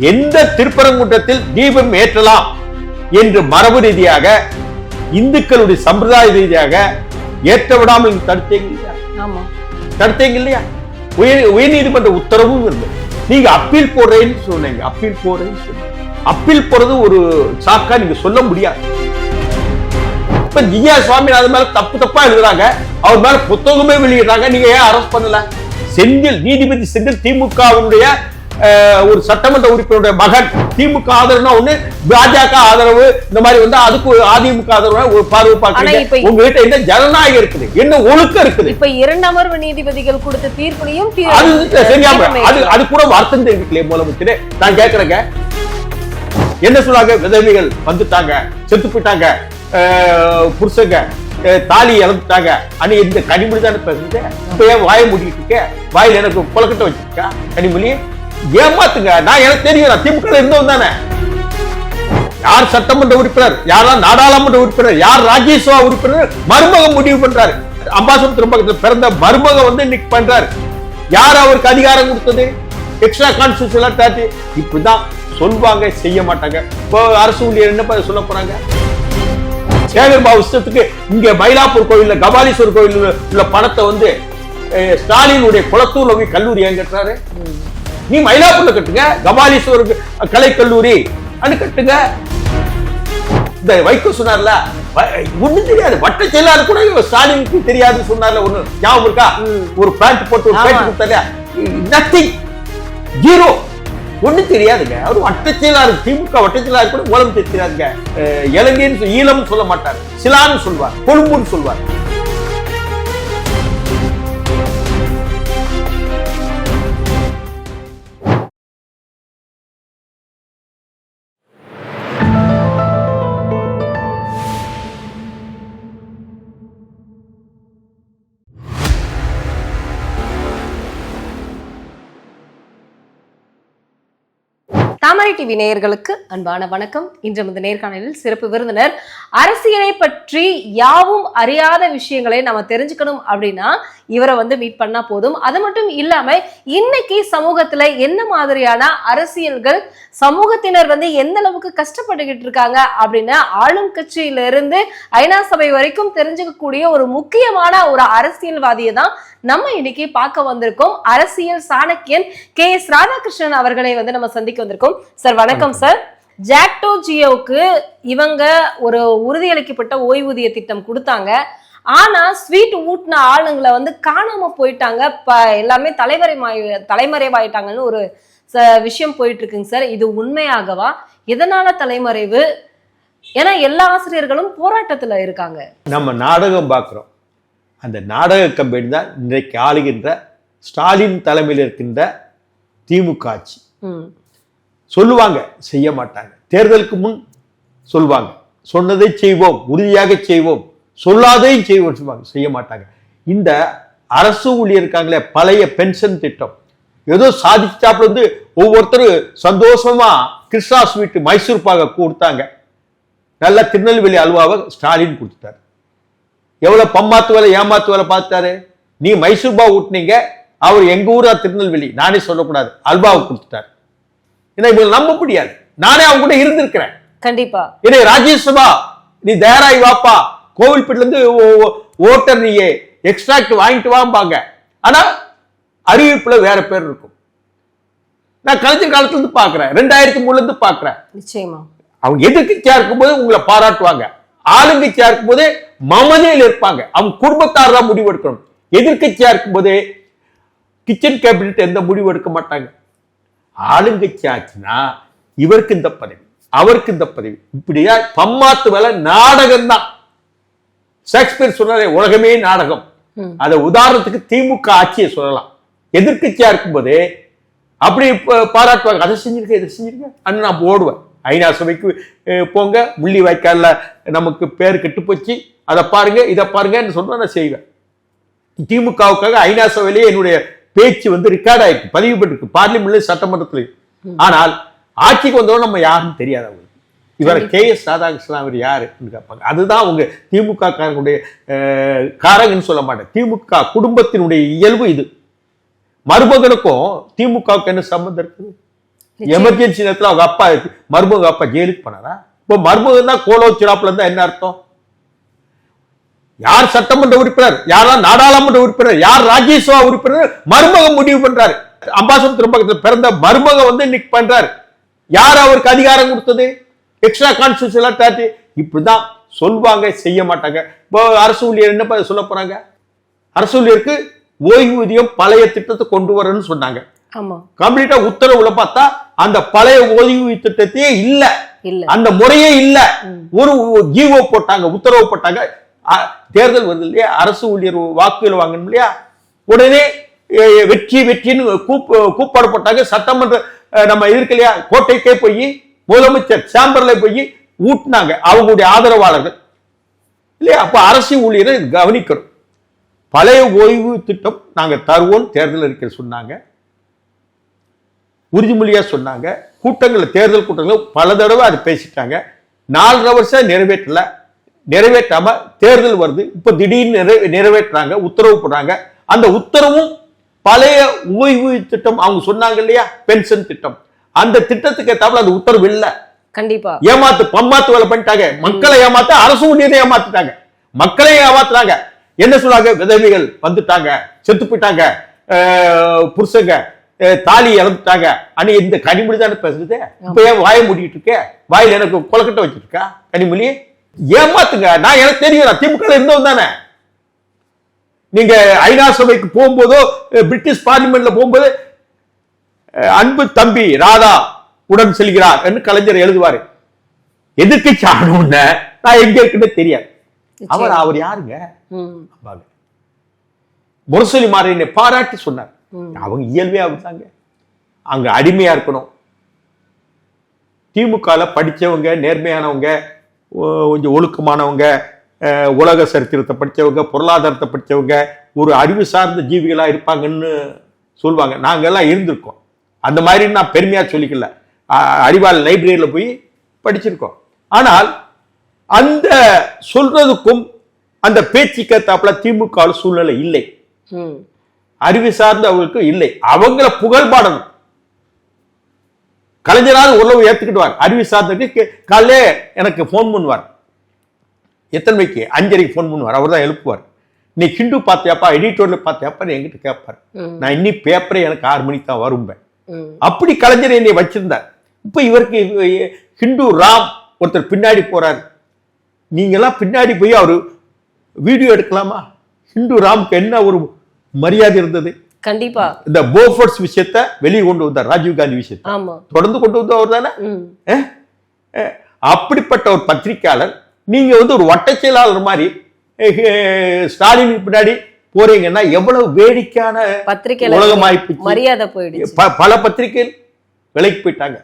எந்த திருப்பரங்குன்றத்தில் தீபம் ஏற்றலாம் என்று மரபு ரீதியாக இந்துக்களுடைய சம்பிரதாய ரீதியாக ஏற்ற விடாமல் தடுத்தீங்க இல்லையா? ஆமா. தடுத்தீங்க இல்லையா? உயர் உயர்நீதிமன்ற உத்தரவும் இருந்தது நீங்க அப்பீல் போடுறேன்னு சொன்னீங்க. அப்பீல் போடுறேன்னு சொன்னீங்க. அப்பீல் போறது ஒரு சாக்கா நீங்க சொல்ல முடியாது. இப்ப ஜியா சுவாமிநாதன் மேல தப்பு தப்பா எழுதுறாங்க. அவர் மேல புத்தகமே வெளியிடுறாங்க. நீங்க ஏன் அரெஸ்ட் பண்ணல? செந்தில் நீதிபதி செந்தில் திமுகவினுடைய ஒரு சட்டமன்ற உறுப்பினருடைய மகன் திமுக ஆதரவுனா ஒண்ணு பாஜக ஆதரவு இந்த மாதிரி வந்து அதுக்கு அதிமுக ஆதரவு ஒரு பார்வை பார்க்கறீங்க உங்ககிட்ட என்ன ஜனநாயகம் இருக்குது? என்ன ஒழுக்கம் இருக்குது? இப்ப இரண்டமர்வு நீதிபதிகள் கொடுத்த தீர்ப்புலையும் தீ- அது தீர்ப்பு அது அது கூட வருத்தம் தெரிவிக்கலையே முதலமைச்சரே. நான் கேக்குறேங்க. என்ன சொல்றாங்க விதவைகள் வந்துட்டாங்க செத்து போயிட்டாங்க புருஷங்க தாலி இழந்துட்டாங்க. அனி இந்த கனிமொழி தானே பேசுறது இப்ப ஏன் வாய மூடிட்டு இருக்க? வாயில எனக்கு புலக்கட்ட வச்சிருக்கா? கனிமொழி? ஏமாத்துங்க. நான் எனக்கு தெரியும் நான் திமுக இருந்தவன் தானே. யார் சட்டமன்ற உறுப்பினர் யாரெல்லாம் நாடாளுமன்ற உறுப்பினர் யார் ராஜ்யசபா உறுப்பினர் மருமகம் முடிவு பண்றாரு. அம்பாசம் திரும்ப பிறந்த மருமகம் வந்து இன்னைக்கு பண்றாரு. யார் அவருக்கு அதிகாரம் கொடுத்தது? எக்ஸ்ட்ரா கான்ஸ்டியூஷன் தாட்டி இப்படிதான் சொல்வாங்க செய்ய மாட்டாங்க. இப்போ அரசு ஊழியர் என்ன பண்ண சொல்ல போறாங்க? சேகர் பாபு இஷ்டத்துக்கு இங்க மயிலாப்பூர் கோயில்ல கபாலீஸ்வர் கோயில் உள்ள பணத்தை வந்து ஸ்டாலினுடைய குளத்தூர்ல போய் கல்லூரி ஏன் கட்டுறாரு. நீ மயிலாப்பூர்ல கட்டுங்க கபாலீஸ்வரர் கலை கல்லூரி அது கட்டுங்க. இந்த வைகோ சொன்னார்ல ஒண்ணும் தெரியாது வட்ட செயலாளர் கூட ஸ்டாலினுக்கு தெரியாதுன்னு சொன்னார்ல ஒண்ணு. ஞாபகம் இருக்கா? ஒரு பேண்ட் போட்டு ஒரு. பேண்ட் கொடுத்தாரு நத்திங் ஜீரோ ஒண்ணும் தெரியாதுங்க. அவர் வட்ட செயலாளர் திமுக வட்ட செயலாளர் கூட மூலம் தெரியாதுங்க இலங்கைன்னு ஈழம்னு சொல்ல மாட்டார். சிலான்னு சொல்வார். கொழும்புன்னு சொல்வார். டிவி நேயர்களுக்கு அன்பான வணக்கம். இன்று நமது நேர்காணலில் சிறப்பு விருந்தினர் அரசியலை பற்றி யாவும் அறியாத விஷயங்களை நம்ம தெரிஞ்சுக்கணும் அப்படின்னா இவரை வந்து மீட் பண்ணா போதும். அது மட்டும் இல்லாம இன்னைக்கு சமூகத்துல என்ன மாதிரியான அரசியல்கள் சமூகத்தினர் வந்து எந்த அளவுக்கு கஷ்டப்பட்டுக்கிட்டு இருக்காங்க அப்படின்னு ஆளும் கட்சியில இருந்து ஐநா சபை வரைக்கும் தெரிஞ்சுக்கக்கூடிய ஒரு முக்கியமான ஒரு அரசியல்வாதியை தான் நம்ம இன்னைக்கு பார்க்க வந்திருக்கோம். அரசியல் சாணக்கியன் கே எஸ் ராதாகிருஷ்ணன் அவர்களை வந்து நம்ம சந்திக்க வந்திருக்கோம். சார் வணக்கம் சார். ஜாக்டோ ஜியோவுக்கு இவங்க ஒரு உறுதியளிக்கப்பட்ட ஓய்வூதிய திட்டம் கொடுத்தாங்க. ஆனா ஸ்வீட் ஊட்டின ஆளுங்களை வந்து காணாம போயிட்டாங்க. ப எல்லாமே தலைமறைமாய் தலைமறைவாயிட்டாங்கன்னு ஒரு விஷயம் போயிட்டு இருக்குங்க சார். இது உண்மையாகவா? எதனால தலைமறைவு? ஏன்னா எல்லா ஆசிரியர்களும் போராட்டத்துல இருக்காங்க. நம்ம நாடகம் பார்க்குறோம். அந்த நாடக கம்பெனி தான் இன்றைக்கு ஆளுகின்ற ஸ்டாலின் தலைமையில் இருக்கின்ற திமுக ஆட்சி சொல்லுவாங்க. செய்ய மாட்டாங்க. தேர்தலுக்கு முன் சொல்லுவாங்க. சொன்னதை செய்வோம். உறுதியாக செய்வோம். சொல்லாதையும் செய்வோம் சொல்லுவாங்க. செய்ய மாட்டாங்க. இந்த அரசு ஊழியர் இருக்காங்களே பழைய பென்ஷன் திட்டம். ஏதோ சாதிச்சாப்புல வந்து ஒவ்வொருத்தரும் சந்தோஷமா கிருஷ்ணா ஸ்வீட் மைசூர் பாக கொடுத்தாங்க. நல்ல திருநெல்வேலி அல்வாவை ஸ்டாலின் கொடுத்துட்டாரு. எவ்வளோ பம்மாத்து வேலை ஏமாத்து வேலை பார்த்தாரு? நீ மைசூர் பாவு ஊட்டினீங்க. அவர் எங்கள் ஊரா? திருநெல்வேலி. நானே சொல்லக்கூடாது. அல்வாவை கொடுத்துட்டாரு. ஏன்னா இவங்க நம்ப முடியாது. நானே அவங்க கூட இருந்திருக்கிறேன். கண்டிப்பா. இதே ராஜ்யசபா நீ தயாராகி வாப்பா. கோவில்பேட்டில இருந்து ஓட்டர் நீ எக்ஸ்ட்ராக்ட் வாங்கிட்டு வாம்பாங்க. ஆனா அறிவிப்புல வேற பேர் இருக்கும். நான் கலைஞர் காலத்துல இருந்து பாக்குறேன். ரெண்டாயிரத்தி மூணுல இருந்து பாக்குறேன். நிச்சயமா. அவங்க எதிர்க்கட்சியா இருக்கும்போது உங்களை பாராட்டுவாங்க. ஆளுங்கட்சியா இருக்கும்போது மமதையில் இருப்பாங்க. அவங்க குடும்பத்தார் தான் முடிவு எடுக்கணும் எதிர்க்கட்சியா இருக்கும்போது கிச்சன் கேபினட் எந்த முடிவு எடுக்க மாட்டாங்க. ஆளுங்கட்சி ஆச்சுன்னா இவருக்கு இந்த பதவி அவருக்கு இந்த பதவி. இப்படியா பம்மாத்து வேலை நாடகம் தான் ஷேக்ஸ்பியர் சொன்னாரே உலகமே நாடகம். அத உதாரணத்துக்கு திமுக ஆட்சியை சொல்லலாம். எதிர்க்கட்சியா இருக்கும்போது அப்படி பாராட்டுவாங்க. அதை செஞ்சிருக்க இதை செஞ்சிருக்க? அண்ணன் நான் ஓடுவேன். ஐநா சபைக்கு போங்க. முள்ளி வாய்க்கால்ல நமக்கு பேர் கெட்டு போச்சு. அதை பாருங்க இதை பாருங்கன்னு சொன்னா நான் செய்வேன். திமுகவுக்காக ஐநா சபையிலேயே என்னுடைய பேச்சு வந்து ரெக்கார்ட் ஆயிருக்கு பதிவு பண்ணிருக்கு பார்லிமெண்ட்ல சட்டமன்றத்திலையும். ஆனால் ஆட்சிக்கு வந்தவங்க நம்ம யாருன்னு தெரியாது அவங்களுக்கு. இவர் கே எஸ் ராதாகிருஷ்ணன் அவர் யாருன்னு கேட்பாங்க. அதுதான் அவங்க திமுக காரங்களுடைய காரங்கன்னு சொல்ல மாட்டேன். திமுக குடும்பத்தினுடைய இயல்பு இது. மருமகனுக்கும் திமுகவுக்கு என்ன சம்பந்தம் இருக்குது. எமர்ஜென்சி நேரத்துல அவங்க அப்பா மருமக அப்பா ஜெயிலுக்கு போனாரா? இப்போ மருமகன் தான் கோலோச்சிராப்புல இருந்தா என்ன அர்த்தம்? யார் சட்டமன்ற உறுப்பினர்? யாரெல்லாம் நாடாளுமன்ற உறுப்பினர்? யார் ராஜ்யசபா உறுப்பினர்? மருமகன் முடிவு பண்றாரு. அம்பாசமுத்திரம் பக்கத்துல பிறந்த மருமகன் வந்து இன்னைக்கு பண்றாரு. யார் அவருக்கு அதிகாரம் கொடுத்தது? எக்ஸ்ட்ரா கான்ஸ்டியூஷன் அத்தாரிட்டி இப்படிதான் சொல்வாங்க செய்ய மாட்டாங்க. இப்போ அரசு ஊழியர் என்ன சொல்ல போறாங்க? அரசு ஊழியருக்கு ஓய்வூதியம் பழைய திட்டத்தை கொண்டு வரணும்னு சொன்னாங்க. ஆமா. கம்ப்ளீட்டா உத்தரவுல பார்த்தா அந்த பழைய ஓய்வு திட்டத்தையே இல்ல. இல்ல. அந்த முறையே இல்ல. ஒரு ஜீவோ போட்டாங்க உத்தரவு போட்டாங்க. தேர்தல் வருது இல்லையா? அரசு ஊழியர் வாக்குகள் வாங்கணும் இல்லையா? உடனே வெற்றி வெற்றின்னு கூப் கூப்பாடு போட்டாங்க சட்டமன்ற நம்ம இருக்கு இல்லையா கோட்டைக்கே போய் முதலமைச்சர் சேம்பர்ல போய் ஊட்டினாங்க அவங்களுடைய ஆதரவாளர்கள். இல்லையா? அப்ப அரசு ஊழியரை கவனிக்கணும். பழைய ஓய்வு திட்டம் நாங்கள் தருவோம் தேர்தல் அறிக்கை சொன்னாங்க. உறுதிமொழியாக சொன்னாங்க. கூட்டங்களில் தேர்தல் கூட்டங்கள் பல தடவை அது பேசிட்டாங்க. நாலரை வருஷம் நிறைவேற்றலை. நிறைவேற்றாம தேர்தல் வருது. இப்ப திடீர்னு நிறை நிறைவேற்றுறாங்க உத்தரவு போடுறாங்க. அந்த உத்தரவும் பழைய ஓய்வு திட்டம் அவங்க சொன்னாங்க இல்லையா? பென்ஷன் திட்டம். அந்த திட்டத்துக்கு ஏத்தாப்புல அந்த உத்தரவு இல்ல. கண்டிப்பா. ஏமாத்து பம்மாத்து வேலை பண்ணிட்டாங்க. மக்களை ஏமாத்த அரசு ஊழியரை ஏமாத்திட்டாங்க. மக்களை ஏமாத்துறாங்க. என்ன சொன்னாங்க? விதவைகள் வந்துட்டாங்க செத்து போயிட்டாங்க. புருஷங்க தாலி இழந்துட்டாங்க. அனி இந்த கனிமொழி தானே பேசுறது? இப்ப ஏன் வாயை மூடிட்டு இருக்க? வாயில எனக்கு கொலக்கட்டை வச்சிட்டு இருக்கா கனிமொழி? ஏமாத்துங்க. நான் எனக்கு தெரியும் நான் திமுக இருந்தவன் தானே. நீங்க ஐநா சபைக்கு போகும்போதோ பிரிட்டிஷ் பார்லிமெண்ட்ல போகும்போது அன்பு தம்பி ராதா உடன் செல்கிறார் என்று கலைஞர் எழுதுவாரு. எதிர்க்கட்சி ஆகணும்னு நான் எங்க இருக்குன்னு தெரியாது. அவர் அவர் யாருங்க. முரசொலி மாறினை பாராட்டி சொன்னார். அவங்க இயல்பே அப்படித்தாங்க அங்க அடிமையா இருக்கணும். திமுகல படிச்சவங்க நேர்மையானவங்க கொஞ்சம் ஒழுக்கமானவங்க உலக சரித்திரத்தை படிச்சவங்க பொருளாதாரத்தை படிச்சவங்க ஒரு அறிவு சார்ந்த ஜீவிகளா இருப்பாங்கன்னு சொல்லுவாங்க நாங்க எல்லாம் இருந்திருக்கோம். அந்த மாதிரி நான் பெருமையா சொல்லிக்கல. அறிவால் லைப்ரரியில போய் படிச்சிருக்கோம். ஆனால் அந்த சொல்றதுக்கும் அந்த பேச்சுக்கு ஏத்தாப்புல திமுக சூழ்நிலை இல்லை. அறிவு சார்ந்தவர்களுக்கு இல்லை. அவங்கள புகழ் பாடணும் கலைஞராவது உறவு ஏத்துக்கிடுவார். அறிவு சார்ந்ததுக்கு காலையில எனக்கு ஃபோன் பண்ணுவார். எத்தனை மணிக்கு அஞ்சரைக்கு ஃபோன் பண்ணுவார். அவர் தான் எழுப்புவார். நீ ஹிந்து பார்த்தியாப்பா? எடிட்டோர்ல பார்த்தியாப்பா? என்கிட்ட கேட்பார். நான் இன்னி பேப்பரே எனக்கு ஆறு மணிக்கு தான் வரும்பேன். அப்படி கலைஞர் என்னை வச்சிருந்தார். இப்ப இவருக்கு இவ- ஹிந்து ராம் ஒருத்தர் பின்னாடி போறாரு. நீங்கெல்லாம் பின்னாடி போய் அவரு வீடியோ எடுக்கலாமா? ஹிந்து ராம்க்கு என்ன ஒரு மரியாதை இருந்தது? கண்டிப்பா. இந்த போஃபர்ட்ஸ் விஷயத்த வெளியே கொண்டு வந்தார் ராஜீவ் காந்தி விஷயத்தை. தொடர்ந்து கொண்டு வந்தவர் தானே? ம். அஹ்? அஹ், அப்படிப்பட்ட ஒரு பத்திரிக்கையாளர் நீங்க வந்து ஒரு வட்ட செயலாளர் மாதிரி அஹ், ஸ்டாலினுக்கு பின்னாடி போறீங்கன்னா எவ்வளவு வேடிக்கையான பத்திரிக்கையில உலகமாயி போச்சு. மரியாதை போயிடுச்சு. பல பத்திரிகைகள் விலைக்கு போயிட்டாங்க.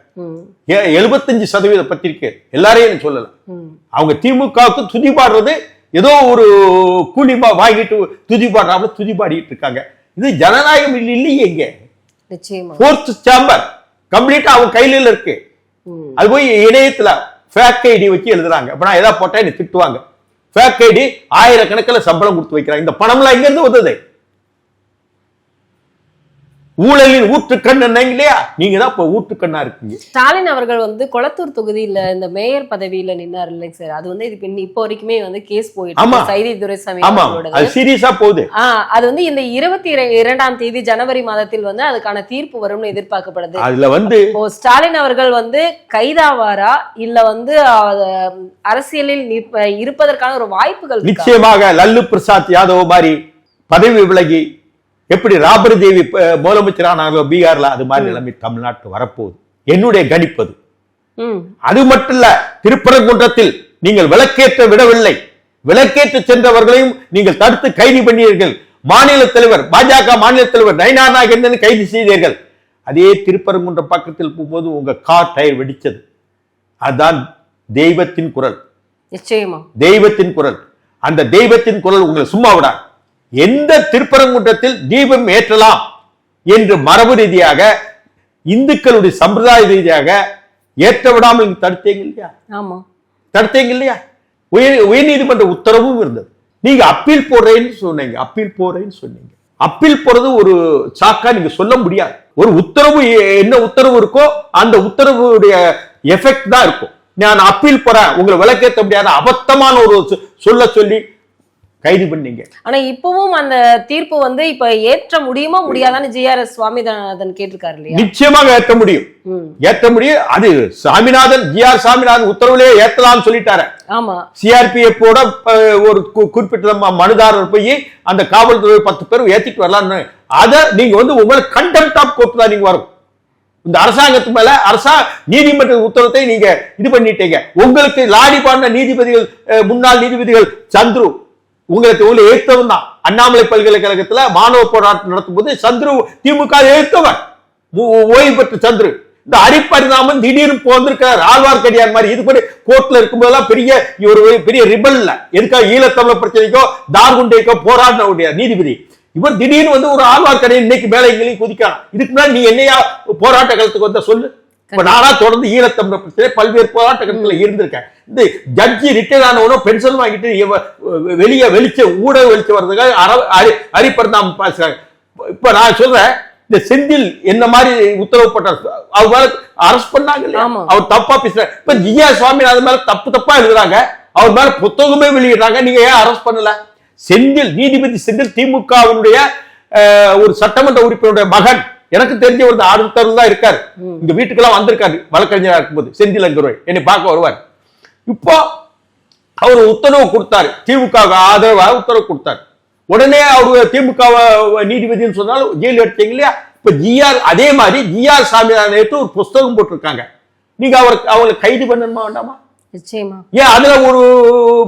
75% சதவீத பத்திரிகை எல்லாரையும் நான் சொல்லல. ம். அவங்க திமுகவுக்கு துதி பாடுறது ஏதோ ஒரு கூலி பா- வாங்கிட்டு துதி பாடுறாங்க துதி பாடிட்டு இருக்காங்க. இது ஜனநாயகம் இல்ல- இல்லையே இங்க. நிச்சயமா. ஃபோர்த் சேம்பர் கம்ப்ளீட்டா அவங்க கையில இருக்கு. அது போய் இணையத்துல ஃபேக் ஐடி வச்சு எழுதுறாங்க. அப்ப நான் ஏதாவது போட்டா என்ன திட்டுவாங்க. ஃபேக் ஐடி ஆயிரக்கணக்கில் சம்பளம் கொடுத்து வைக்கிறாங்க. இந்த பணம்லாம் எங்க இருந்து வந்தது? ஊழலின் ஊற்றுக்கண் என்னங்க இல்லையா? நீங்க தான் இப்ப ஊற்றுக்கண்ணா இருக்கீங்க. ஸ்டாலின் அவர்கள் வந்து கொளத்தூர் தொகுதியில இந்த மேயர் பதவியில நின்னார் இல்லைங்க சார். அது வந்து இது இப்ப இப்போ வரைக்குமே வந்து கேஸ் போயிட்டு. சைதை துரைசாமி. அது சீரியஸா போகுது. அது வந்து இந்த இருபத்தி இர- இரண்டாம் தேதி ஜனவரி மாதத்தில் வந்து அதுக்கான தீர்ப்பு வரும்னு எதிர்பார்க்கப்படுது. அதுல வந்து ஸ்டாலின் அவர்கள் வந்து கைதாவாரா? இல்ல வந்து அரசியலில் இருப்பதற்கான ஒரு வாய்ப்புகள்? நிச்சயமாக லல்லு பிரசாத் யாதவ் மாதிரி பதவி விலகி எப்படி ராபரி தேவி முதலமைச்சரானாங்களோ பீகார்ல அது மாதிரி நிலைமை தமிழ்நாட்டு வரப்போகுது. என்னுடைய கணிப்பது அது. மட்டும் இல்ல திருப்பரங்குன்றத்தில் நீங்கள் விளக்கேற்ற விடவில்லை. விளக்கேற்ற சென்றவர்களையும் நீங்கள் தடுத்து கைது பண்ணீர்கள் மாநில தலைவர் பாஜக மாநில தலைவர் நயனார் நாகேந்திரன் கைது செய்தீர்கள். அதே திருப்பரங்குன்றம் பக்கத்தில் போகும்போது உங்க கார் டயர் வெடிச்சது. அதுதான் தெய்வத்தின் குரல். நிச்சயமா. தெய்வத்தின் குரல். அந்த தெய்வத்தின் குரல் உங்களை சும்மா விடா எந்த திருப்பரங்குன்றத்தில் தீபம் ஏற்றலாம் என்று மரபு ரீதியாக இந்துக்களுடைய சம்பிரதாய ரீதியாக ஏற்ற விடாமல் தடுத்தீங்க இல்லையா? ஆமா. தடுத்தீங்க இல்லையா? உயர் உயர்நீதிமன்ற உத்தரவும் இருந்தது. நீங்க அப்பீல் போடுறேன்னு சொன்னீங்க அப்பீல் போடுறேன்னு சொன்னீங்க. அப்பீல் போறது ஒரு சாக்கா நீங்க சொல்ல முடியாது. ஒரு உத்தரவு என்ன உத்தரவு இருக்கோ அந்த உத்தரவுடைய எஃபெக்ட் தான் இருக்கும். நான் அப்பீல் போறேன் உங்களை விளக்கேற்ற முடியாத அபத்தமான ஒரு சொல்ல சொல்லி கைது பண்ணீங்க. ஆனா இப்பவும் அந்த தீர்ப்பு வந்து இப்ப ஏற்ற முடியுமா முடியாதான்னு ஜிஆர்எஸ் சுவாமிநாதன் கேட்டிருக்காரு இல்லையா? நிச்சயமாக ஏற்ற முடியும். ஏற்ற முடியும். அது சாமிநாதன் ஜி ஆர் சாமிநாதன் உத்தரவுலயே ஏத்தலாம்னு சொல்லிட்டாரு. ஆமா. சிஆர்பிஎஃப் ஓட அஹ், ஒரு குறிப்பிட்ட மனுதாரர் போய் அந்த காவல்துறை பத்து பேர் ஏத்திட்டு வரலாம்னு. அதை நீங்க வந்து உங்களுக்கு கண்டெம்ட் ஆஃப் கோர்ட் தான் நீங்க வரும். இந்த அரசாங்கத்து மேல அரசா நீதிமன்ற உத்தரத்தை நீங்க இது பண்ணிட்டீங்க. உங்களுக்கு லாடி பாடின நீதிபதிகள் முன்னாள் நீதிபதிகள் சந்துரு உங்களுக்கு உங்களை ஏத்தவன் தான். அண்ணாமலை பல்கலைக்கழகத்துல மாணவ போராட்டம் நடத்தும் போது சந்துரு திமுக எதிர்த்தவன் ஓய்வு பெற்ற சந்துரு. இந்த அரிப்பரிதாமன் திடீர்னு இப்போ ஆழ்வார்க்கடியார் மாதிரி. இது பண்ணி கோர்ட்ல இருக்கும்போதெல்லாம் பெரிய இவர் ஒரு பெரிய ரிபல்ல எதுக்காக ஈழத்தமிழ பிரச்சனைக்கோ தார்குண்டைக்கோ போராடின உடைய நீதிபதி. இவர் திடீர்னு வந்து ஒரு ஆழ்வார்க்கடியை இன்னைக்கு மேலே எங்களையும் குதிக்கலாம் இதுக்கு நீ என்னையா போராட்ட காலத்துக்கு வந்த சொல்லு. இப்ப நானா தொடர்ந்து ஈழத்தமிழ பிரச்சனை பல்வேறு போராட்ட காலத்துல இருந்திருக்கேன். இந்த ஜட்ஜி ரிட்டையர் ஆனவனும் பென்ஷன் வாங்கிட்டு வெளியே வெளிச்ச ஊடக வெளிச்ச வர்றதுக்காக அற- அரி அரிப்பரந்தாம் பேசுறாங்க. இப்ப நான் சொல்றேன் இந்த செந்தில் என்ன மாதிரி உத்தரவு போட்டார் அவர் மேல அரெஸ்ட் பண்ணாங்க. அவர் தப்பா பேசுறாரு இப்ப ஜியா சுவாமிநாதன் மேல தப்பு தப்பா எழுதுறாங்க. அவர் மேல புத்தகமே வெளியிடுறாங்க நீங்க ஏன் அரெஸ்ட் பண்ணல? செந்தில் நீதிபதி செந்தில் திமுகவினுடைய ஒரு சட்டமன்ற உறுப்பினருடைய மகன் எனக்கு தெரிஞ்ச ஒரு அடுத்தவர் தான் இருக்காரு இந்த வீட்டுக்கெல்லாம் வந்திருக்காரு வழக்கறிஞரா இருக்கும்போது செந்தில் அங்குருவை என்னை பார்க்க வருவார். இப்போ அவர் உத்தரவு கொடுத்தாரு. திமுக ஆதரவாக உத்தரவு கொடுத்தாரு. உடனே அவர் திமுக நீதிபதினு சொன்னாலும் ஜெயில் எடுத்தீங்க இல்லையா? இப்ப ஜிஆர் அதே மாதிரி ஜிஆர் சாமிநாதன் நேற்று ஒரு புஸ்தகம் போட்டிருக்காங்க. நீங்க அவருக்கு அவங்களை கைது பண்ணணுமா வேண்டாமா? நிச்சயமா. ஏன் அதுல ஒரு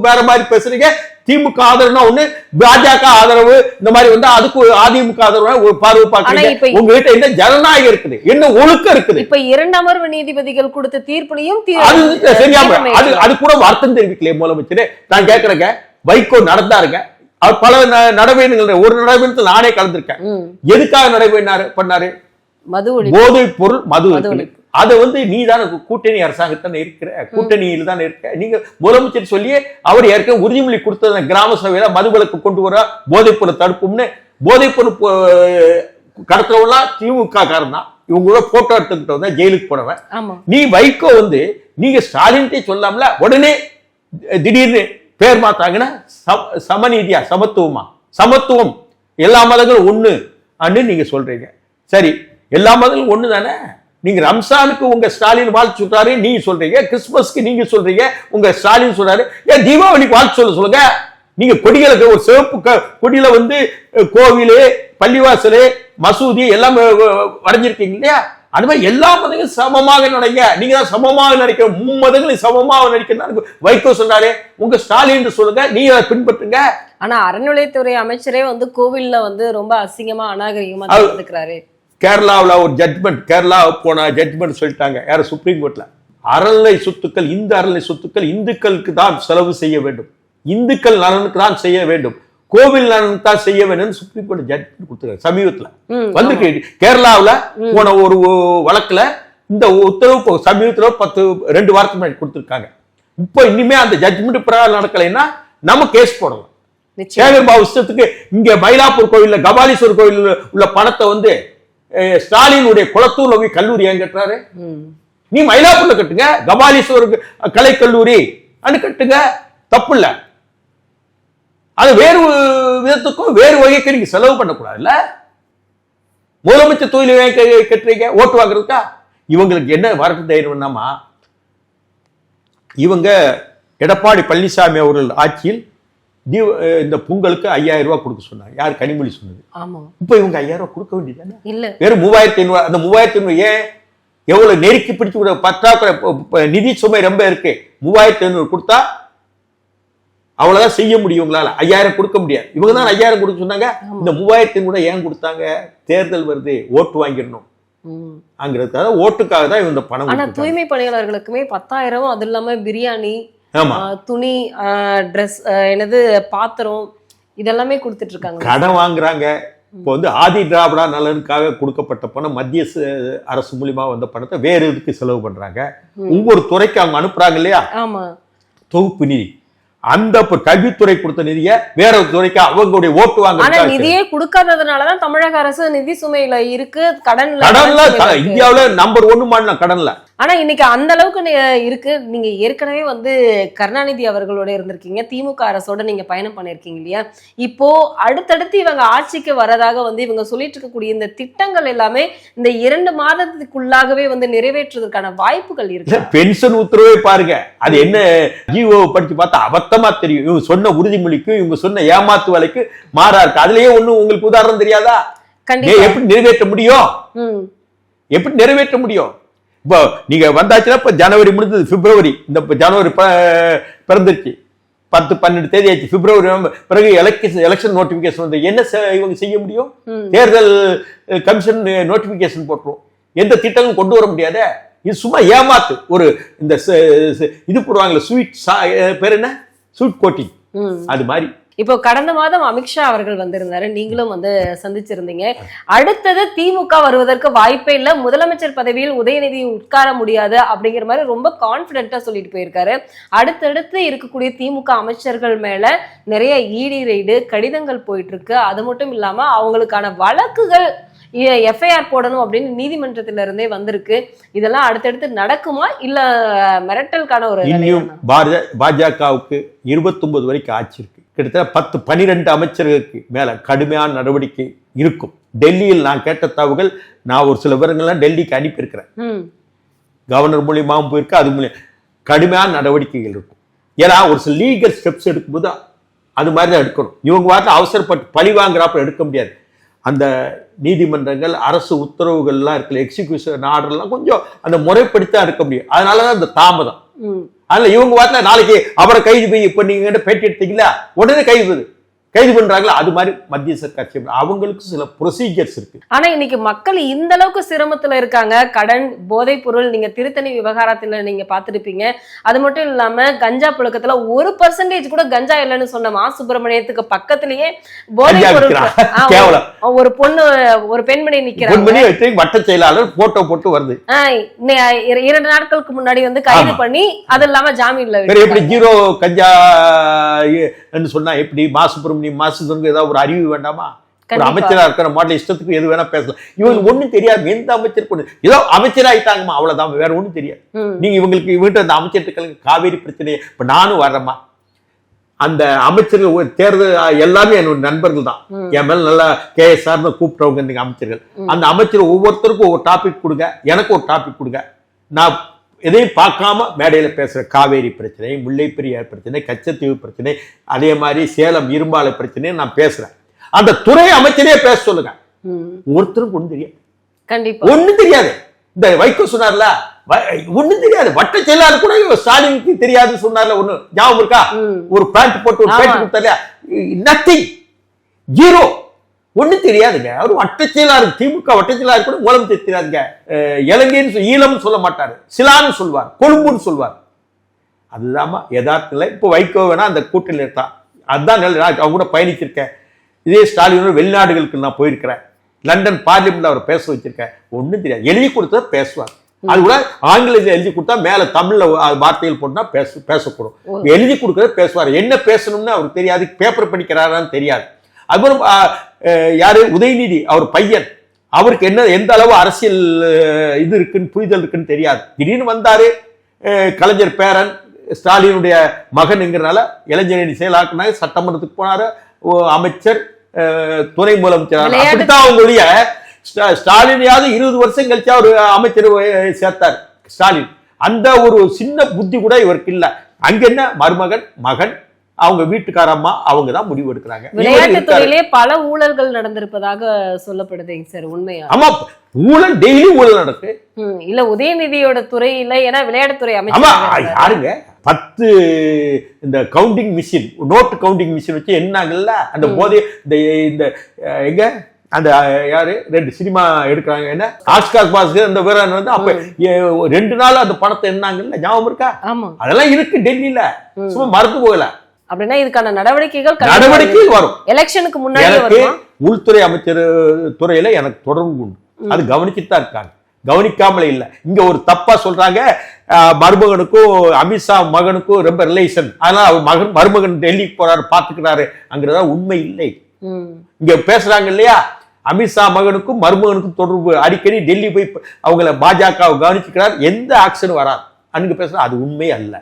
வேற மாதிரி பேசுறீங்க? திமுக ஆதரவுனா ஒண்ணு பாஜக ஆதரவு இந்த மாதிரி வந்து அதுக்கு அதிமுக ஆதரவு ஒரு பார்வை பார்க்கறீங்க உங்ககிட்ட என்ன ஜனநாயகம் இருக்குது? என்ன ஒழுக்கம் இருக்குது? இப்ப இரண்டு அமர்வு நீதிபதிகள் கொடுத்த தீர்ப்புலையும் தீ- அது சரியாம அது அது கூட வருத்தம் தெரிவிக்கலையே முதலமைச்சரே. நான் கேட்கறேங்க வைகோ நடந்தாருங்க. பல ந- நடைபயணங்கள் ஒரு நடைபயணத்தில் நானே கலந்திருக்கேன். எதுக்காக நடைபயணாரு பண்ணாரு? மது போதைப் பொருள் மது. அதை வந்து நீ தானே கூட்டணி அரசாங்கத்தான் இருக்கிற கூட்டணியில் தான் இருக்க நீங்க முதலமைச்சர் சொல்லியே அவர் ஏற்கனவே உறுதிமொழி கொடுத்தது கிராம சபையில மதுவிலக்கு கொண்டு வர போதைப் பொருள் தடுப்பும்னு போதைப் பொருள் பொ- கடத்துறவெல்லாம் திமுக காரன் தான். இவங்களோட போட்டோ எடுத்துக்கிட்டு வந்தா ஜெயிலுக்கு போனவன். நீ வைகோ வந்து நீங்க ஸ்டாலின்ட்டே சொல்லாமல உடனே திடீர்னு பேர் மாத்தாங்கன்னா சம- சமநீதியா சமத்துவமா? சமத்துவம். எல்லா மதங்களும் ஒண்ணு. அன்னு நீங்க சொல்றீங்க. சரி எல்லா மதங்களும் ஒண்ணு தானே நீங்க ரம்சானுக்கு உங்க ஸ்டாலின் வாழ்த்து சொல்றாரு நீங்க சொல்றீங்க கிறிஸ்துமஸ்க்கு நீங்க சொல்றீங்க உங்க ஸ்டாலின் சொல்றாரு. ஏன் தீபாவளிக்கு வாழ்த்து சொல்ல சொல்லுங்க? நீங்க கொடிகளுக்கு ஒரு சிவப்பு கொடியில வந்து கோவிலு பள்ளிவாசலு மசூதி எல்லாம் வரைஞ்சிருக்கீங்க இல்லையா? அது மாதிரி எல்லா மதங்களும் சமமாக நினைங்க. நீங்க தான் சமமாக நினைக்கிற மும்மதங்களும் சமமாக நினைக்கிறாங்க வைகோ சொன்னாரு. உங்க ஸ்டாலின் சொல்லுங்க நீங்க அதை பின்பற்றுங்க. ஆனா அறநிலையத்துறை அமைச்சரே வந்து கோவில்ல வந்து ரொம்ப அசிங்கமா அநாகரிகமா நடந்துக்கிறாரு. கேரளாவுல ஒரு ஜட்மெண்ட் கேரளா போன ஜட்மெண்ட் சொல்லிட்டாங்க. யார? சுப்ரீம் கோர்ட்ல அறநிலை சொத்துக்கள் இந்து அறநிலை சொத்துக்கள் இந்துக்களுக்கு தான் செலவு செய்ய வேண்டும். இந்துக்கள் நலனுக்கு தான் செய்ய வேண்டும். கோவில் நலனுக்கு தான் செய்ய வேண்டும் சுப்ரீம் கோர்ட் ஜட்மெண்ட் கொடுத்துருக்காங்க சமீபத்துல. வந்திருக்கு கேரளாவுல போன ஒரு வழக்குல இந்த உத்தரவு சமீபத்துல பத்து ரெண்டு வாரத்துக்கு முன்னாடி கொடுத்துருக்காங்க. இப்போ இனிமே அந்த ஜட்மெண்ட் பிரகாரம் நடக்கலைன்னா நம்ம கேஸ் போடலாம். சேகர் பாபு இஷ்டத்துக்கு இங்க மயிலாப்பூர் கோயில்ல கபாலீஸ்வரர் கோயில்ல உள்ள பணத்தை வந்து ஸ்டாலினுடைய குளத்தூர்ல போய் கல்லூரி ஏன் கட்டுறாரு. நீ மயிலாப்பூர்ல கட்டுங்க கபாலீஸ்வரர் கலை கல்லூரி அனு கட்டுங்க. தப்பு இல்ல. அது வேறு விதத்துக்கும் வேறு வகைக்கு நீங்க செலவு பண்ணக்கூடாதுல்ல. முதலமைச்சர் தொழில் கட்டுறீங்க? ஓட்டு வாங்குறதுக்கா? இவங்களுக்கு என்ன வரட்டு தைரியம்னாமா இவங்க எடப்பாடி பழனிசாமி அவர்கள் ஆட்சியில் இந்த பொங்கலுக்கு ஐயாயிரம் ரூபாய் கொடுக்க சொன்னாங்க யார் கனிமொழி சொன்னது? ஆமா. இப்போ இவங்க ஐயாயிரம் ரூபாய் கொடுக்க வேண்டியதானே இல்ல. வெறும் மூவாயிரத்தி ஐநூறு அந்த மூவாயிரத்தி ஐநூறு ஏன் எவ்வளவு நெருக்கி பிடிச்சு கூட பற்றாக்குறை நிதி சுமை ரொம்ப இருக்கு. மூவாயிரத்தி ஐநூறு கொடுத்தா அவ்வளவுதான் செய்ய முடியும் உங்களால. ஐயாயிரம் கொடுக்க முடியாது. இவங்க தான் ஐயாயிரம் கொடுக்க சொன்னாங்க. இந்த மூவாயிரத்தி ஐநூறு ஏன் கொடுத்தாங்க? தேர்தல் வருது ஓட்டு வாங்கிடணும். அங்கிறதுக்காக ஓட்டுக்காக தான் இவங்க பணம் ஆனா கொடுத்திருக்காங்க. தூய்மை பணியாளர்களுக்குமே பத்தாயிரம் அது இல்லாம பிரியாணி துணி ட்ரெஸ் என்னது பாத்திரம் இதெல்லாமே கொடுத்துட்டு இருக்காங்க கடன் வாங்குறாங்க. இப்போ வந்து ஆதி திராவிடா நலனுக்காக கொடுக்கப்பட்ட பணம் மத்திய அரசு மூலியமா வந்த பணத்தை வேற இதுக்கு செலவு பண்றாங்க? ஒவ்வொரு துறைக்கு அவங்க அனுப்புறாங்க இல்லையா? ஆமா. தொகுப்பு நிதி. அந்த கல்வித்துறை கொடுத்த நிதியை வேற ஒரு துறைக்கு அவங்களுடைய ஓட்டு ஆனா வாங்க நிதியே கொடுக்காததுனாலதான் தமிழக அரசு நிதி சுமையில இருக்கு கடன்ல கடன்ல கடன் இருக்கு. இந்தியாவுல நம்பர் ஒன்னு மாநிலம் கடன்ல. ஆனா இன்னைக்கு அந்த அளவுக்கு இருக்கு. நீங்க ஏற்கனவே வந்து கருணாநிதி அவர்களோட இருந்திருக்கீங்க. திமுக அரசோட நீங்க பயணம் பண்ணிருக்கீங்க இல்லையா? இப்போ அடுத்தடுத்து இவங்க ஆட்சிக்கு வரதாக வந்து இவங்க சொல்லிட்டு இருக்கக்கூடிய இந்த திட்டங்கள் எல்லாமே இந்த இரண்டு மாதத்துக்குள்ளாகவே வந்து நிறைவேற்றுவதற்கான வாய்ப்புகள் இருக்கு? பென்ஷன் உத்தரவே பாருங்க. அது என்ன ஜிஓ படிச்சு பார்த்தா அபத்தமா தெரியும். இவங்க சொன்ன உறுதிமொழிக்கும் இவங்க சொன்ன ஏமாத்து வேலைக்கு மாறா இருக்கு. அதுலயே ஒண்ணு உங்களுக்கு உதாரணம் தெரியாதா? எப்படி நிறைவேற்ற முடியும்? எப்படி நிறைவேற்ற முடியும்? இப்போ நீங்க வந்தாச்சுன்னா இப்ப ஜனவரி முடிஞ்சது பிப்ரவரி. இந்த ஜனவரி பிறந்துருச்சு. பத்து பன்னெண்டு தேதி ஆச்சு. பிப்ரவரி. பிறகு எலக்ஷன் எலெக்ஷன் நோட்டிபிகேஷன் வந்து என்ன இவங்க செய்ய முடியும். தேர்தல் கமிஷன் நோட்டிபிகேஷன் போட்டுரும். எந்த திட்டங்களும் கொண்டு வர முடியாதே. இது சும்மா ஏமாத்து. ஒரு இந்த இது போடுவாங்கல்ல ஸ்வீட் பேர் என்ன? ஸ்வீட் கோட்டிங் அது மாதிரி. இப்போ கடந்த மாதம் அமித்ஷா அவர்கள் வந்திருந்தாரு. நீங்களும் வந்து சந்திச்சிருந்தீங்க. அடுத்தது திமுக வருவதற்கு வாய்ப்பே இல்ல. முதலமைச்சர் பதவியில் உதயநிதி உட்கார முடியாது அப்படிங்கிற மாதிரி ரொம்ப கான்பிடென்ட்டா சொல்லிட்டு போயிருக்காரு. அடுத்தடுத்து இருக்கக்கூடிய திமுக அமைச்சர்கள் மேல நிறைய இடி ரெய்டு கடிதங்கள் போயிட்டு இருக்கு அது மட்டும் இல்லாம அவங்களுக்கான வழக்குகள் எஃப்ஐஆர் போடணும் அப்படின்னு நீதிமன்றத்தில இருந்தே வந்திருக்கு. இதெல்லாம் அடுத்தடுத்து நடக்குமா? இல்ல மிரட்டலுக்கான ஒரு பாஜகவுக்கு 29 வரைக்கும் ஆட்சி இருக்கு. கிட்டத்தட்ட பத்து பனிரெண்டு அமைச்சர்களுக்கு மேல கடுமையான நடவடிக்கை இருக்கும். டெல்லியில் நான் கேட்ட தகவல்கள் நான் ஒரு சில விவரங்கள்லாம் டெல்லிக்கு அனுப்பியிருக்கிறேன். கவர்னர் மூலியமாகவும் போயிருக்கு அது மூலியம் கடுமையான நடவடிக்கைகள் இருக்கும். ஏன்னா ஒரு சில லீகல் ஸ்டெப்ஸ் எடுக்கும்போது அது மாதிரி தான் எடுக்கணும். இவங்க வாட்டில் அவசரப்பட்டு பழி வாங்குறாப்புல எடுக்க முடியாது. அந்த நீதிமன்றங்கள் அரசு உத்தரவுகள்லாம் இருக்குல்ல எக்ஸிக்யூஷன் ஆர்டர்லாம் கொஞ்சம் அந்த முறைப்படுத்தி தான் எடுக்க முடியும். அதனால தான் இந்த தாமதம் அதனால இவங்க வாத்துல நாளைக்கு அவரை கைது பண்ணீங்கன்னு இப்போ நீங்க பேட்டி எடுத்தீங்களா உடனே கைது கைது பண்றாங்களா? அது மாதிரி மத்திய சர்க்கார் செய்யணும். அவங்களுக்கு சில ப்ரொசீஜர்ஸ் இருக்கு. ஆனா இன்னைக்கு மக்கள் இந்த அளவுக்கு சிரமத்துல இருக்காங்க. கடன் போதைப் பொருள் நீங்க திருத்தணி விவகாரத்துல நீங்க பார்த்திருப்பீங்க. அது மட்டும் இல்லாம கஞ்சா புழக்கத்துல ஒரு பர்சன்டேஜ் கூட கஞ்சா இல்லைன்னு சொன்ன மா சுப்பிரமணியத்துக்கு பக்கத்திலேயே கஞ்சா பொருள் ஒரு- பொண்ணு ஒரு பெண்மணி நிக்கிறாங்க. வட்ட செயலாளர் போட்டோ போட்டு வருது. இரண்டு நாட்களுக்கு முன்னாடி வந்து கைது. பண்ணி அது இல்லாம ஜாமீன்ல எப்படி. ஜீரோ கஞ்சா சொன்னா எப்படி? மா சுப்பிரமணியம் மாசுக்கு ஏதாவது ஒரு அறிவு வேண்டாமா? ஒரு. அமைச்சரா இருக்கிற மாடல் இஷ்டத்துக்கு எது வேணா பேசலாம். இவங்களுக்கு ஒண்ணும் தெரியாது. எந்த அமைச்சர் கொண்டு ஏதோ அமைச்சராயிட்டாங்கம்மா அவ்வளவுதான். வேற ஒண்ணும் தெரியாது. நீங்க இவங்களுக்கு இவங்கிட்ட அந்த அமைச்சர்களுக்கு காவேரி பிரச்சனை இப்ப நானும் வர்றேம்மா. அந்த அமைச்சர்கள் தேர்தல் எல்லாமே என்னோட நண்பர்கள் தான். என் மேல நல்லா கேஎஸ்ஆர்னு கூப்பிட்டவங்க நீங்க அமைச்சர்கள். அந்த அமைச்சர் ஒவ்வொருத்தருக்கும் ஒரு டாபிக் கொடுங்க. எனக்கு ஒரு டாபிக் கொடுங்க. நான் எதையும் பார்க்காம மேடையில் பேசுற காவேரி பிரச்சனை முல்லை பெரியார் பிரச்சனை கச்சத்தீவு பிரச்சனை அதே மாதிரி சேலம் இரும்பாலை பிரச்சனை நான் பேசுறேன். அந்த துறை அமைச்சரே பேச சொல்லுங்க. ஒருத்தருக்கு ஒன்றும் தெரியாது. கண்டிப்பா. ஒண்ணும் தெரியாது. இந்த வைகோ சொன்னார்ல ஒண்ணும் தெரியாது. வட்ட செயலாளர் கூட ஸ்டாலினுக்கு தெரியாது சொன்னார்ல ஒண்ணு. ஞாபகம் இருக்கா. ஒரு பேண்ட் போட்டு ஒரு பேண்ட். கொடுத்தாரு நத்திங் ஜீரோ ஒண்ணும் தெரியாதுங்க. அவர் வட்ட செயலாளர் திமுக வட்ட செயலாளர் கூட மூலம் தெரியாதுங்க. இலங்கைன்னு ஈழம்னு சொல்ல மாட்டாரு. சிலான்னு சொல்வார். கொழும்புன்னு சொல்வார். அதுதாம்மா யதார்த்த நிலை. இப்போ வைகோ வேணா அந்த கூட்டணியில் இருக்கான் அதுதான் நல்ல நான் அவங்க கூட பயணிச்சிருக்கேன். இதே ஸ்டாலினோட வெளிநாடுகளுக்கு நான் போயிருக்கிறேன். லண்டன் பார்லிமெண்ட்ல அவர் பேச வச்சிருக்கேன். ஒண்ணும் தெரியாது. எழுதி கொடுத்தா பேசுவார். அது கூட ஆங்கிலத்தில் எழுதி கொடுத்தா மேல தமிழ்ல வார்த்தைகள் போட்டா பேச பேசக்கூடும். எழுதி கொடுக்கறத பேசுவார். என்ன பேசணும்னு அவருக்கு தெரியாது. பேப்பர் படிக்கிறாரான்னு தெரியாது. அப்புறம் யாரு? உதயநிதி அவர் பையன். அவருக்கு என்ன எந்த அளவு அரசியல் இது இருக்குன்னு புரிதல் இருக்குன்னு தெரியாது. திடீர்னு வந்தாரு கலைஞர் பேரன் ஸ்டாலினுடைய மகனுங்கிறனால இளைஞரணி செயலாக்குனாங்க சட்டமன்றத்துக்கு போனாரு. அமைச்சர் துணை முதலமைச்சர் அப்படித்தான் அவங்களுடைய ஸ்டா- ஸ்டாலினையாவது இருபது வருஷம் கழிச்சு அவர் அமைச்சர் சேர்த்தார் ஸ்டாலின். அந்த ஒரு சின்ன புத்தி கூட இவருக்கு இல்ல. அங்க என்ன? மருமகன் மகன் அவங்க வீட்டுக்காரம்மா அவங்க தான் முடிவு எடுக்கிறாங்க. இருக்காரு. துறையிலே பல ஊழல்கள் நடந்திருப்பதாக சொல்லப்படுதுங்க சார் உண்மையா? ஆமா ஊழல் டெய்லி ஊழல் நடக்கு. இல்ல உதயநிதியோட துறையில ஏன்னா விளையாட்டுத்துறை அமைச்சர் யாருங்க? பத்து இந்த counting machine note counting machine வச்சு என்னாங்கல்ல அந்த போதை இந்த எங்க? அந்த யாரு? ரெண்டு சினிமா எடுக்கிறாங்க என்ன? ஆஸ்கார் பாஸ்கர் அந்த வீரன் வந்து அப்ப ரெண்டு நாள் அந்த பணத்தை என்னாங்கல்ல ஞாபகம் இருக்கா? அதெல்லாம் இருக்கு டெல்லியில. சும்மா மறந்து போகல. அப்படின்னா இதுக்கான நடவடிக்கைகள் நடவடிக்கை வரும். எலெக்ஷனுக்கு முன்னாடி உள்துறை அமைச்சர் துறையில எனக்கு தொடர்பு உண்டு. அது கவனிச்சுட்டு தான் இருக்காங்க. கவனிக்காமலே இல்லை. இங்க ஒரு தப்பா சொல்றாங்க மருமகனுக்கும் அமித்ஷா மகனுக்கும் ரொம்ப ரிலேஷன் அதனால அவர் மகன் மருமகன் டெல்லிக்கு போறாரு பாத்துக்கிறாரு அங்கிறதா உண்மை இல்லை. இங்க பேசுறாங்க இல்லையா? அமித்ஷா மகனுக்கும் மருமகனுக்கும் தொடர்பு. அடிக்கடி டெல்லி போய் அவங்கள பாஜக கவனிச்சுக்கிறார். எந்த ஆக்ஷன் வராது. அன்னைக்கு பேசுறா அது உண்மை அல்ல.